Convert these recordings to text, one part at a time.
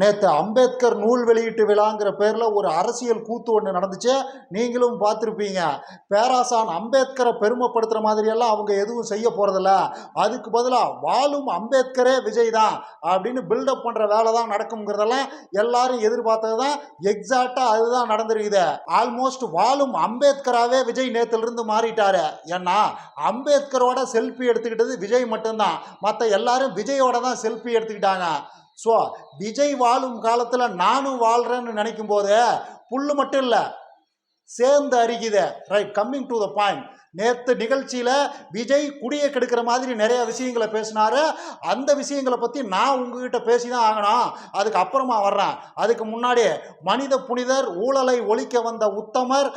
நேற்று அம்பேத்கர் நூல் வெளியீட்டு விழாங்கிற பேரில் ஒரு அரசியல் கூத்து ஒன்று நடந்துச்சு. நீங்களும் பார்த்துருப்பீங்க. பேராசான் அம்பேத்கரை பெருமைப்படுத்துகிற மாதிரியெல்லாம் அவங்க எதுவும் செய்ய போகிறதில்ல அதுக்கு பதிலாக வாழும் அம்பேத்கரே விஜய் தான் அப்படின்னு பில்டப் பண்ணுற வேலை தான் நடக்குங்கிறதெல்லாம் எல்லாரும் எதிர்பார்த்தது தான். எக்ஸாக்டாக அதுதான் நடந்திருக்குது. ஆல்மோஸ்ட் வாழும் அம்பேத்கராகவே விஜய் நேத்திலிருந்து மாறிட்டாரு. ஏன்னா அம்பேத்கரோட செல்ஃபி எடுத்துக்கிட்டது விஜய் மட்டும்தான். மற்ற எல்லாரும் விஜயோட தான் செல்ஃபி எடுத்துக்கிட்டாங்க. ஸோ விஜய் வாழும் காலத்தில் நானும் வாழ்கிறேன்னு நினைக்கும் போது புல்லு மட்டும் இல்லை சேர்ந்து அரிக்குது. Right coming to the point நேற்று நிகழ்ச்சியில் விஜய் குடியை கெடுக்கிற மாதிரி நிறைய விஷயங்களை பேசினாரு. அந்த விஷயங்களை பற்றி நான் உங்ககிட்ட பேசி தான் ஆகணும். அதுக்கு அப்புறமா வர்றேன். அதுக்கு முன்னாடி மனித புனிதர் ஊழலை ஒழிக்க வந்த உத்தமர்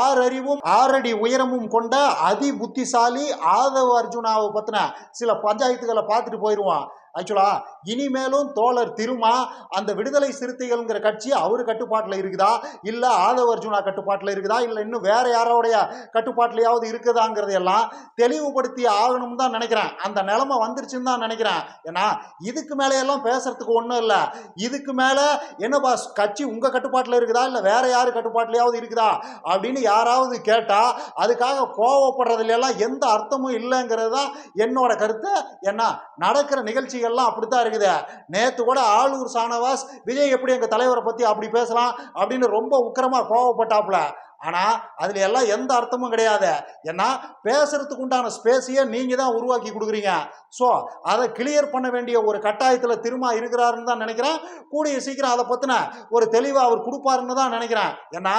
ஆறறிவும் ஆறடி உயரமும் கொண்ட அதி புத்திசாலி ஆதவ அர்ஜுனாவை பற்றின சில பஞ்சாயத்துகளை பார்த்துட்டு போயிடுவான் ஆக்சுவலா இனிமேலும் தோழர் திருமா அந்த விடுதலை சிறுத்தைகள்ங்கிற கட்சி அவர் கட்டுப்பாட்டில் இருக்குதா? இல்லை ஆதவ அர்ஜுனா கட்டுப்பாட்டில் இருக்குதா? இல்லை இன்னும் வேற யாரோடைய கட்டுப்பாட்டிலையாவது இருக்குதாங்கிறதையெல்லாம் தெளிவுபடுத்தி ஆகணும்னு தான் நினைக்கிறேன். அந்த நிலைமை வந்துருச்சுன்னு தான் நினைக்கிறேன். ஏன்னா இதுக்கு மேலேயெல்லாம் பேசுறதுக்கு ஒன்றும் இல்லை. இதுக்கு மேலே என்ன பாஸ் கட்சி உங்கள் கட்டுப்பாட்டில் இருக்குதா? இல்லை வேற யார் கட்டுப்பாட்டிலையாவது இருக்குதா? அப்படின்னு யாராவது கேட்டால் அதுக்காக கோவப்படுறதுல எல்லாம் எந்த அர்த்தமும் இல்லைங்கிறது தான் என்னோட கருத்து. என்ன நடக்கிற எல்லாம் அப்படித்தான் இருக்குது. நேற்று கூட ஆளூர் சானவாஸ் விஜய் எப்படி எங்கள் தலைவரை பற்றி அப்படி பேசலாம் அப்படின்னு ரொம்ப உக்கிரமாக கோவப்பட்டாப்புல. ஆனால் அதில் எல்லாம் எந்த அர்த்தமும் கிடையாது. ஏன்னா பேசுறதுக்கு உண்டான ஸ்பேஸையே நீங்கள் தான் உருவாக்கி கொடுக்குறீங்க. ஸோ அதை கிளியர் பண்ண வேண்டிய ஒரு கட்டாயத்தில் திரும்ப இருக்கிறாருன்னு தான் நினைக்கிறேன். கூடிய சீக்கிரம் அதை பற்றின ஒரு தெளிவாக அவர் கொடுப்பாருன்னு தான் நினைக்கிறேன். ஏன்னா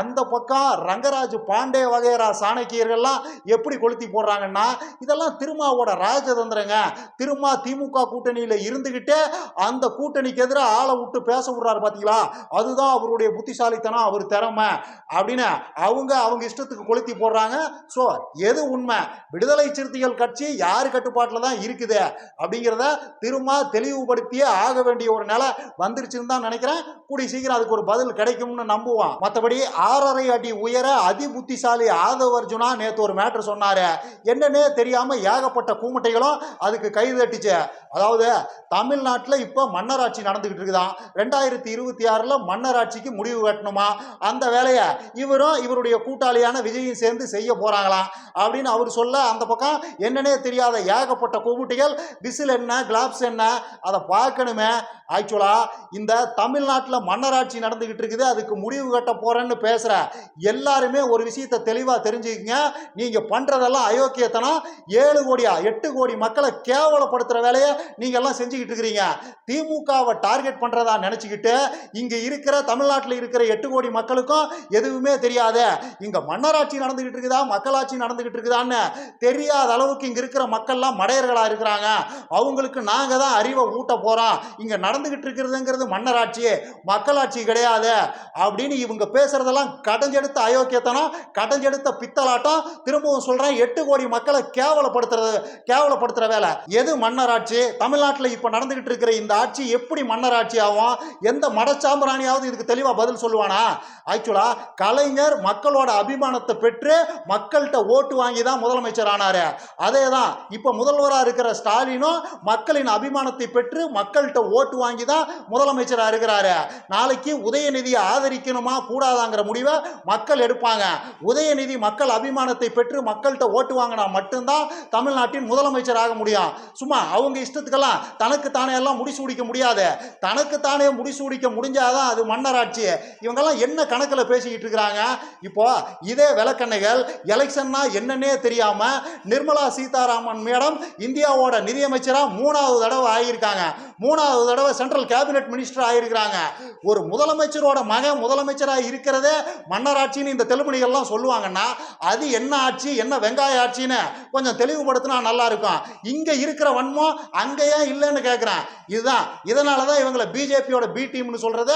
அந்த பக்கம் ரங்கராஜ் பாண்டே வகையரா சாணக்கியர்கள்லாம் எப்படி கொளுத்தி போடுறாங்கன்னா இதெல்லாம் திருமாவோட ராஜதந்திரங்க. திருமா திமுக கூட்டணியில் இருந்துக்கிட்டே அந்த கூட்டணிக்கு எதிராக ஆளை விட்டு பேச விடுறாரு பார்த்தீங்களா அதுதான் அவருடைய புத்திசாலித்தனம் அவர் திறமை. அப்படின்னு அவங்க அவங்க இஷ்டத்துக்கு கொளுத்தி போடுறாங்க. ஸோ எது உண்மை? விடுதலை சிறுத்தைகள் கட்சி யார் கட்டுப்பாட்டில் தான் இருக்குது? அப்படிங்கிறத திரும்ப தெளிவுபடுத்தியே ஆக வேண்டிய ஒரு நிலை வந்துருச்சுன்னு தான் நினைக்கிறேன். கூடிய சீக்கிரம் அதுக்கு ஒரு பதில் கிடைக்கும்னு நம்புவோம். மற்றபடி ஆறரை அடி உயர அதி புத்திசாலி ஆதவ அர்ஜுனா நேற்று ஒரு மேட்ரு சொன்னாரு. என்னன்னே தெரியாம ஏகப்பட்ட கூமுட்டைகளும் அதுக்கு கைது தட்டுச்சு. அதாவது தமிழ்நாட்டில் இப்போ மன்னராட்சி நடந்துகிட்டு இருக்குதான். ரெண்டாயிரத்தி இருபத்தி ஆறில் மன்னராட்சிக்கு முடிவு கட்டணுமா? அந்த வேலையை இவரும் இவருடைய கூட்டாளியான விஜயும் சேர்ந்து செய்ய போறாங்களாம் அப்படின்னு அவர் சொல்ல அந்த பக்கம் என்னன்னே தெரியாத ஏகப்பட்ட கூமுட்டைகள் விசில் என்ன கிளாப்ஸ் என்ன அதை பார்க்கணுமே. ஆக்சுவலா இந்த தமிழ்நாட்டில் மன்னராட்சி நடந்துக்கிட்டு இருக்குது அதுக்கு முடிவு கட்ட போறேன்னு பேசுகிற எல்லாருமே ஒரு விஷயத்தை தெளிவாக தெரிஞ்சுக்கங்க. நீங்கள் பண்றதெல்லாம் அயோக்கியத்தனம். ஏழு கோடியா எட்டு கோடி மக்களை கேவலப்படுத்துகிற வேலையை நீங்க எல்லாம் செஞ்சுக்கிட்டு இருக்கிறீங்க. திமுகவை டார்கெட் பண்றதா நினச்சிக்கிட்டு இங்கே இருக்கிற தமிழ்நாட்டில் இருக்கிற எட்டு கோடி மக்களுக்கும் எதுவுமே தெரியாது. இங்க மன்னராட்சி நடந்துகிட்டு இருக்குதா? மக்களாட்சி நடந்துகிட்டு இருக்குதான்னு தெரியாத அளவுக்கு இங்க இருக்கிற மக்கள்லாம் மடையர்களா இருக்கிறாங்க. அவங்களுக்கு நாங்க தான் அறிவை ஊட்ட போறோம். இங்க நடந்துகிட்டு இருக்கிறதுங்கிறது மன்னராட்சி மக்களாட்சி கிடையாது. அப்படின்னு இவங்க பேசுறதெல்லாம் கடைஞ்செடுத்த அயோக்கியத்தனம் கடைஞ்செடுத்த பித்தலாட்டம் திரும்பவும் சொல்றேன் எட்டு கோடி மக்களை கேவலப்படுத்துறது கேவலப்படுத்துற வேலை. எது மன்னராட்சி? தமிழ்நாட்டில் இப்போ நடந்துகிட்டு இருக்கிற இந்த ஆட்சி எப்படி மன்னராட்சி ஆகும்? எந்த மடச்சாம்பராணியாவது இதுக்கு தெளிவாக பதில் சொல்லுவானா? ஆக்சுவலா கலைஞர் மக்களோட அபிமானத்தை பெற்று மக்கள்கிட்ட ஓட்டு வாங்கி தான் முதலமைச்சர் ஆனாரு. அதே தான் இப்போ முதல்வராக இருக்கிற ஸ்டாலினும் மக்களின் அபிமானத்தை பெற்று மக்கள்கிட்ட ஓட்டு வாங்கி தான் முதலமைச்சராக இருக்கிறாரு. நாளைக்கு உதயநிதியை ஆதரிக்கணுமா கூடாதாங்கிற முடிவை மக்கள் எடுப்பாங்க. உதயநிதி மக்கள் அபிமானத்தை பெற்று மக்கள்கிட்ட ஓட்டு வாங்கினா மட்டும்தான் தமிழ்நாட்டின் முதலமைச்சர் ஆக முடியும். சும்மா அவங்க இஷ்டத்துக்கெல்லாம் தனக்கு தானே எல்லாம் முடிசூடிக்க முடியாது. தனக்கு தானே முடிசூடிக்க முடிஞ்சாதான் அது மன்னராட்சி. இவங்கெல்லாம் என்ன கணக்கில் பேசிக்கிட்டு இருக்கிறாங்க? இப்போ இதே விளக்கண்ணைகள் எலெக்ஷன்னா என்னன்னே தெரியாம நிர்மலா சீதாராமன் மேடம் இந்தியாவோட நிதியமைச்சராக மூணாவது தடவை ஆகியிருக்காங்க. மூணாவது தடவை சென்ட்ரல் கேபினெட் மினிஸ்டர் ஆகியிருக்கிறாங்க. ஒரு முதலமைச்சரோட மகன் முதலமைச்சராக இருக்கிறதே மன்னராட்சின்னு இந்த தெலுமணிகள்லாம் சொல்லுவாங்கன்னா அது என்ன ஆட்சி என்ன வெங்காய ஆட்சின்னு கொஞ்சம் தெளிவுபடுத்தினா நல்லா இருக்கும் இங்கே இருக்கிற வன்மம் அங்கேயே இல்லைன்னு கேட்குறேன் இதுதான். இதனால தான் இவங்களை பிஜேபியோட பி டீம்னு சொல்கிறத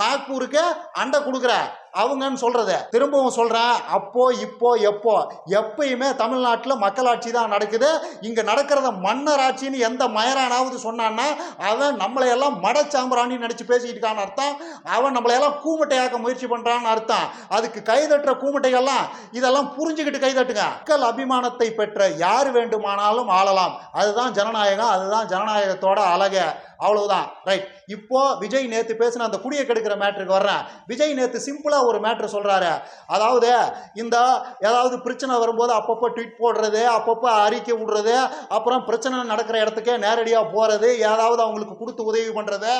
நாக்பூருக்கு அண்டை கொடுக்குற அவங்கன்னு சொல்கிறத திரும்பவும் சொல்கிறேன் அப்போ இப்போ எப்போ? எப்பயுமே தமிழ்நாட்டில் மக்களாட்சி தான் நடக்குது. இங்கே நடக்கிறத மன்னர் ஆட்சின்னு எந்த மயரானாவது சொன்னான்னா அவன் நம்மளையெல்லாம் எல்லாம் நினச்சி பேசிக்கிட்டு இருக்கான்னு அர்த்தம். அவன் நம்மளையெல்லாம் கூமட்டையாக்க முயற்சி பண்ணுறான்னு அர்த்தம். அதுக்கு கைதட்டுற கூமட்டைகள்லாம் இதெல்லாம் புரிஞ்சுக்கிட்டு கைதட்டுங்க. மக்கள் அபிமானத்தை பெற்ற யார் வேண்டுமானாலும் ஆளலாம். அதுதான் ஜனநாயகம் அதுதான் ஜனநாயகத்தோட அழகை. அவ்வளவுதான். ரைட் இப்போ விஜய் நேத்து பேசின அந்த குடியை கெடுக்கிற மேட்ருக்கு வர்றேன் விஜய் நேத்து சிம்பிளா ஒரு மேட்ரு சொல்றாரு. அதாவது இந்த ஏதாவது பிரச்சனை வரும்போது அப்பப்போ ட்வீட் போடுறது அப்பப்போ அறிக்கை விடுறது அப்புறம் பிரச்சனை நடக்கிற இடத்துக்கே நேரடியாக போகிறது ஏதாவது அவங்களுக்கு கொடுத்து உதவி பண்ணுறது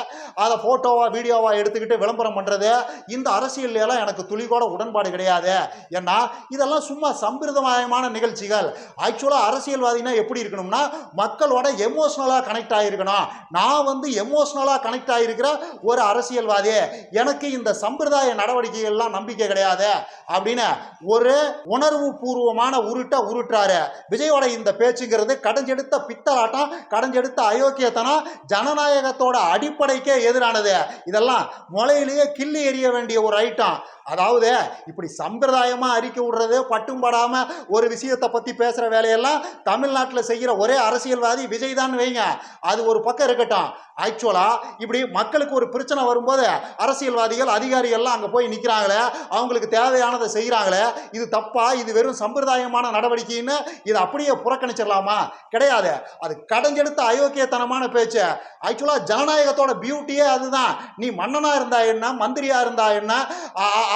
அதை ஃபோட்டோவாக வீடியோவா எடுத்துக்கிட்டு விளம்பரம் பண்ணுறது இந்த அரசியல் எல்லாம் எனக்கு துளிகோட உடன்பாடு கிடையாது. ஏன்னா இதெல்லாம் சும்மா சம்பிரதாயமான நிகழ்ச்சிகள். ஆக்சுவலாக அரசியல்வாதினா எப்படி இருக்கணும்னா மக்களோட எமோஷ்னலாக கனெக்ட் ஆகிருக்கணும் நான் வந்து வந்து எமோஷ்னலாக கனெக்ட் ஆகிருக்கிற ஒரு அரசியல்வாதி எனக்கு இந்த சம்பிரதாய நடவடிக்கைகள்லாம் நம்பிக்கை கிடையாது அப்படின்னு ஒரு உணர்வு பூர்வமான உருட்டை உருட்டுறாரு. விஜயோட இந்த பேச்சுங்கிறது கடைஞ்செடுத்த பித்தலாட்டம் கடைஞ்செடுத்த அயோக்கியத்தனம் ஜனநாயகத்தோட அடிப்படைக்கே எதிரானது. இதெல்லாம் முளையிலேயே கிள்ளி எறிய வேண்டிய ஒரு ஐட்டம் அதாவது இப்படி சம்பிரதாயமாக அறிக்கை விடுறது பட்டும் படாமல் ஒரு விஷயத்தை பற்றி பேசுகிற வேலையெல்லாம் தமிழ்நாட்டில் செய்கிற ஒரே அரசியல்வாதி விஜய் தான் வைங்க. அது ஒரு பக்கம் இருக்கட்டும். ஆக்சுவலா இப்படி மக்களுக்கு ஒரு பிரச்சனை வரும்போது அரசியல்வாதிகள் அதிகாரிகள்லாம் அங்கே போய் நிற்கிறாங்களே அவங்களுக்கு தேவையானதை செய்கிறாங்களே இது தப்பா இது வெறும் சம்பிரதாயமான நடவடிக்கைன்னு இதை அப்படியே புறக்கணிச்சிடலாமா? கிடையாது. அது கடைஞ்செடுத்த அயோக்கியத்தனமான பேச்சு. ஆக்சுவலா ஜனநாயகத்தோட பியூட்டியே அதுதான். நீ மன்னனா இருந்தா என்ன மந்திரியா இருந்தா என்ன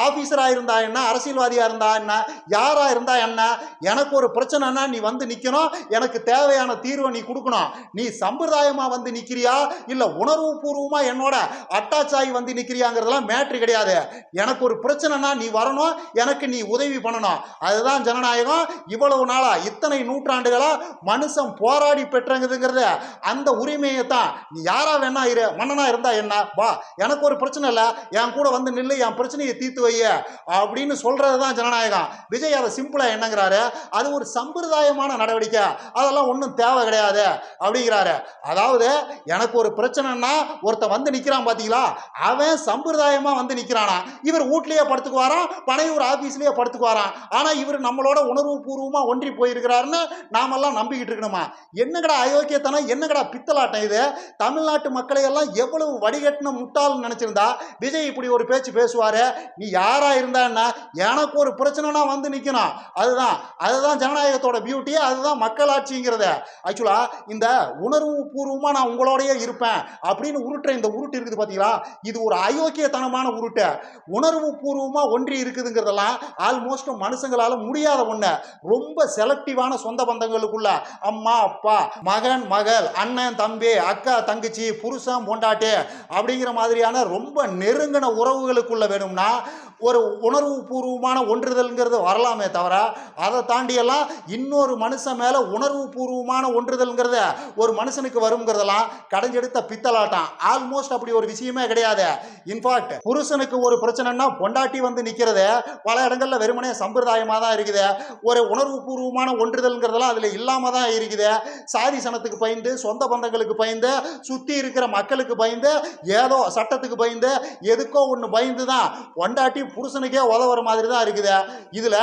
ஆபீசரா இருந்தா என்ன அரசியல்வாதியா இருந்தா என்ன யாரா இருந்தா என்ன எனக்கு ஒரு பிரச்சனைனா நீ வந்து நிக்கணும் எனக்கு தேவையான தீர்வை நீ கொடுக்கணும். நீ சம்பிரதாயமா வந்து நிக்கிறியா? இல்ல உணர்வு பூர்வமா என்னோட அட்டாச் ஆகி வந்து நிக்கிறியாங்கிறதெல்லாம் மேட்ரு கிடையாது. எனக்கு ஒரு பிரச்சனைனா நீ வரணும் எனக்கு நீ உதவி பண்ணணும். அதுதான் ஜனநாயகம். இவ்வளவு நாளா இத்தனை நூற்றாண்டுகளா மனுஷன் போராடி பெற்றங்குதுங்கிறது அந்த உரிமையை தான் நீ யாரா வேணா இரு மன்னனா இருந்தா என்ன? வா எனக்கு ஒரு பிரச்சனை இல்லை. என் கூட வந்து நில்லு என் பிரச்சனையை தீர்த்து வைய. அப்படின்னு சொல்றது தான் ஜனநாயகம். விஜய் அதை சிம்பிளா என்னங்கிறாரு? அது ஒரு சம்பிரதாயமான நடவடிக்கை. அதெல்லாம் ஒன்றும் தேவை கிடையாது. அப்படிங்கிறாரு. அதாவது எனக்கு ஒரு பிரச்சனைன்னா ஒருத்தன் வந்து நிற்கிறான் பார்த்தீங்களா அவன் சம்பிரதாயமா வந்து நிற்கிறானா இவர் வீட்லேயே படுத்துக்குவாராம் பனையூர் ஆஃபீஸ்லேயே படுத்துக்குவாராம். ஆனா இவர் நம்மளோட உணர்வு பூர்வமாக ஒன்றி போயிருக்கிறாருன்னு நாமெல்லாம் நம்பிக்கிட்டு இருக்கணுமா? என்னங்கடா அயோக்கியத்தனம்? என்னங்கடா பித்தலாட்டம் இது? தமிழ்நாட்டு மக்களை எல்லாம் எவ்வளவு வடிகட்டின முட்டாள்னு நினச்சிருந்தா விஜய் இப்படி ஒரு பேச்சு பேசுவார்? நீ யாரா இருந்தா என்ன? எனக்கு ஒரு பிரச்சனைனா வந்து நிக்கணும். அதுதான். அதுதான் ஜனநாயகத்தோட பியூட்டி அதுதான் மக்களாட்சிங்கிறத ஆக்சுவலா இந்த உணர்வு பூர்வமாக நான் உங்களோடயே இருப்பேன் அப்படின்னு உருட்டுற இந்த உருட்டு இருக்குது பார்த்தீங்களா இது ஒரு அயோக்கியத்தனமான உருட்டு. உணர்வு பூர்வமாக ஒன்றி இருக்குதுங்கிறதெல்லாம் ஆல்மோஸ்ட் மனுஷங்களால் முடியாத ஒன்று ரொம்ப செலக்டிவான சொந்த பந்தங்களுக்குள்ள அம்மா அப்பா மகன் மகள் அண்ணன் தம்பி அக்கா தங்கச்சி புருஷன் பொண்டாட்டி அப்படிங்கிற மாதிரியான ரொம்ப நெருங்கின உறவுகளுக்குள்ள வேணும்னா ஒரு உணர்வு பூர்வமான ஒன்றுதல்ங்கிறது வரலாமே தவிர அதை தாண்டியெல்லாம் இன்னொரு மனுஷன் மேலே உணர்வு பூர்வமான ஒன்றுதல்ங்கிறத ஒரு மனுஷனுக்கு வருங்கிறதெல்லாம் கடைஞ்செடுத்த பித்தலாட்டம். ஆல்மோஸ்ட் அப்படி ஒரு விஷயமே கிடையாது. இன்ஃபேக்ட் புருஷனுக்கு ஒரு பிரச்சனைனா பொண்டாட்டி வந்து நிற்கிறது பல இடங்களில் வெறுமனே சம்பிரதாயமாக தான் இருக்குது. ஒரு உணர்வு பூர்வமான ஒன்றுதல்ங்கிறதெல்லாம் அதில் இல்லாமல் தான் இருக்குது. சாதி சனத்துக்கு பயந்து சொந்த பந்தங்களுக்கு பயந்து சுற்றி இருக்கிற மக்களுக்கு பயந்து ஏதோ சட்டத்துக்கு பயந்து எதுக்கோ ஒன்று பயந்து தான் பொண்டாட்டி புருஷனுக்கே உதவுற மாதிரி தான் இருக்குது. இதில்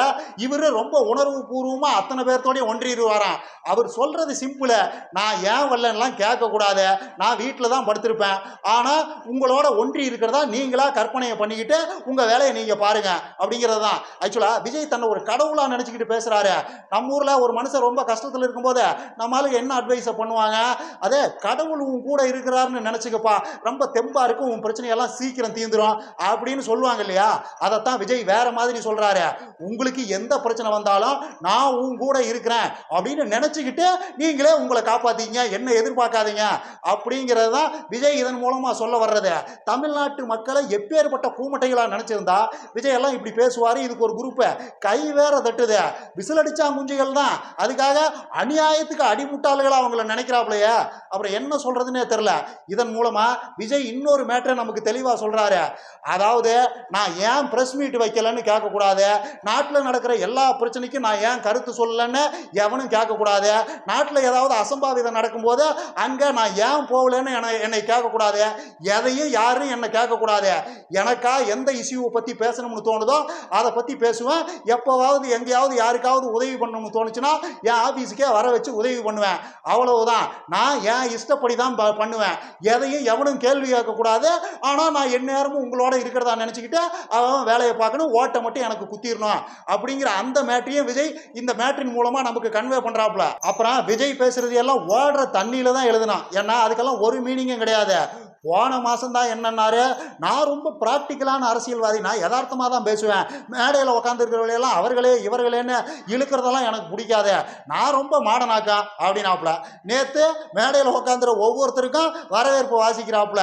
இவர் ரொம்ப உணர்வு பூர்வமாக அத்தனை பேர்த்தோடய ஒன்றிடுவாராம். அவர் சொல்கிறது சிம்பிளு நான் ஏன் வரலன்னெலாம் கேட்கக்கூடாது. நான் வீட்டில் தான் படுத்திருப்பேன். ஆனால் உங்களோட ஒன்றி இருக்கிறதா நீங்களாக கற்பனையை பண்ணிக்கிட்டு உங்கள் வேலையை நீங்கள் பாருங்க. அப்படிங்கிறது தான். ஆக்சுவலாக விஜய் தன்னை ஒரு கடவுளாக நினச்சிக்கிட்டு பேசுகிறாரு நம்ம ஊரில் ஒரு மனுஷன் ரொம்ப கஷ்டத்தில் இருக்கும்போது நம்மளுக்கு என்ன அட்வைஸை பண்ணுவாங்க? அதே கடவுள் உன் கூட இருக்கிறாருன்னு நினச்சிக்கப்பா. ரொம்ப தெம்பாக இருக்கும் உன் பிரச்சனையெல்லாம் சீக்கிரம் தீந்துடும் அப்படின்னு சொல்லுவாங்க இல்லையா? அதைத்தான் விஜய் வேற மாதிரி சொல்றாரு. உங்களுக்கு எந்த பிரச்சனை வந்தாலும் நான் உன் கூட இருக்கிறேன் அப்படின்னு நினைச்சுக்கிட்டு நீங்களே உங்களை காப்பாத்தீங்க என்ன எதிர்பார்க்காதீங்க அப்படிங்கிறது தான் விஜய் இதன் மூலமா சொல்ல வர்றது. தமிழ்நாட்டு மக்களை எப்பேற்பட்ட கூமட்டைகளாக நினைச்சிருந்தா விஜய் எல்லாம் இப்படி பேசுவாரு இதுக்கு ஒரு குரூப்பு கை வேற தட்டுது. விசிலடிச்சா குஞ்சுகள் தான். அதுக்காக அநியாயத்துக்கு அடிமுட்டாள்களா அவங்கள நினைக்கிறாப்லையே. அப்புறம் என்ன சொல்றதுன்னே தெரில இதன் மூலமா விஜய் இன்னொரு மேட்டரை நமக்கு தெளிவாக சொல்றாரு. அதாவது நான் ஏன் ப்ரெஸ் மீட் வைக்கலன்னு கேட்கக்கூடாது. நாட்டில் நடக்கிற எல்லா பிரச்சனைக்கும் நான் ஏன் கருத்து சொல்லலைன்னு எவனும் கேட்கக்கூடாது. நாட்டில் ஏதாவது அசம்பாவிதம் நடக்கும்போது அங்கே நான் ஏன் போகலன்னு என்னை என்னை கேட்கக்கூடாது. எதையும் யாரும் என்னை கேட்கக்கூடாது. எனக்கா எந்த இஷ்யூவை பற்றி பேசணும்னு தோணுதோ அதை பற்றி பேசுவேன். எப்போவாவது எங்கேயாவது யாருக்காவது உதவி பண்ணணும்னு தோணுச்சுன்னா என் ஆஃபீஸுக்கே வர வச்சு உதவி பண்ணுவேன். அவ்வளவுதான். நான் என் இஷ்டப்படி தான் ப- பண்ணுவேன். எதையும் எவனும் கேள்வி கேட்கக்கூடாது. ஆனால் நான் எந்நேரமும் உங்களோட இருக்கிறதா நினச்சிக்கிட்டு அவன் அவன் வேலையை பார்க்கணும் ஓட்டை மட்டும் எனக்கு குத்திடணும் அப்படிங்கிற அந்த மேட்ரையும் விஜய் இந்த மேட்ரின் மூலமா நமக்கு கன்வே பண்ணுறாப்புல அப்புறம் விஜய் பேசுறது எல்லாம் ஓடுற தண்ணியில தான் எழுதணும் ஏன்னா அதுக்கெல்லாம் ஒரு மீனிங்கும் கிடையாது. போன மாதம் தான் என்னன்னாரு? நான் ரொம்ப ப்ராக்டிக்கலான அரசியல்வாதி. நான் யதார்த்தமாக தான் பேசுவேன். மேடையில் உட்காந்துருக்கிறவளையெல்லாம் அவர்களே இவர்களேன்னு இழுக்கிறதெல்லாம் எனக்கு பிடிக்காது. நான் ரொம்ப மாடனாக்கா அப்படின்னாப்புல. நேற்று மேடையில் உட்காந்துற ஒவ்வொருத்தருக்கும் வரவேற்பு வாசிக்கிறாப்புல.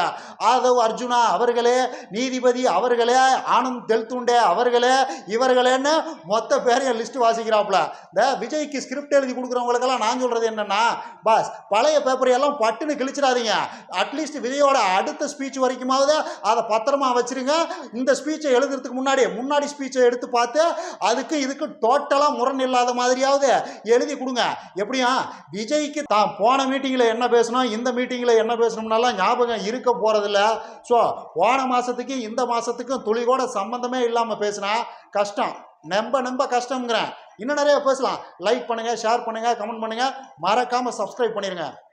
ஆதவ் அர்ஜுனா அவர்களே நீதிபதி அவர்களே ஆனந்த் தெல்துண்டே அவர்களே இவர்களேன்னு மொத்த பேரையும் லிஸ்ட் வாசிக்கிறாப்புல. இந்த விஜய்க்கு ஸ்கிரிப்ட் எழுதி கொடுக்குறவங்களுக்கெல்லாம் நான் சொல்கிறது என்னென்னா பாஸ் பழைய பேப்பரையெல்லாம் பட்டுன்னு கிழிச்சிடாதீங்க. அட்லீஸ்ட் விஜயோட அடுத்த ஸ்பீச் வரைக்குமாவது அதை பத்திரமா வச்சிருங்க. இந்த ஸ்பீச்சை எழுதுறதுக்கு முன்னாடி முன்னாடி ஸ்பீச்சை எடுத்து பார்த்து அதுக்கு இதுக்கு டோட்டலாக முரண் இல்லாத மாதிரியாவது எழுதி கொடுங்க. எப்படியும் விஜய்க்கு தான் போன மீட்டிங்கில் என்ன பேசணும் இந்த மீட்டிங்கில் என்ன பேசணும்னாலாம் ஞாபகம் இருக்க போகிறதில்ல ஸோ போன மாதத்துக்கு இந்த மாதத்துக்கும் துளி கூட சம்மந்தமே இல்லாமல் பேசினா கஷ்டம். நம்ப நம்ப கஷ்டங்கிறேன் இன்னும் நிறைய பேசலாம். லைக் பண்ணுங்கள் ஷேர் பண்ணுங்கள் கமெண்ட் பண்ணுங்கள் மறக்காமல் சப்ஸ்கிரைப் பண்ணிடுங்க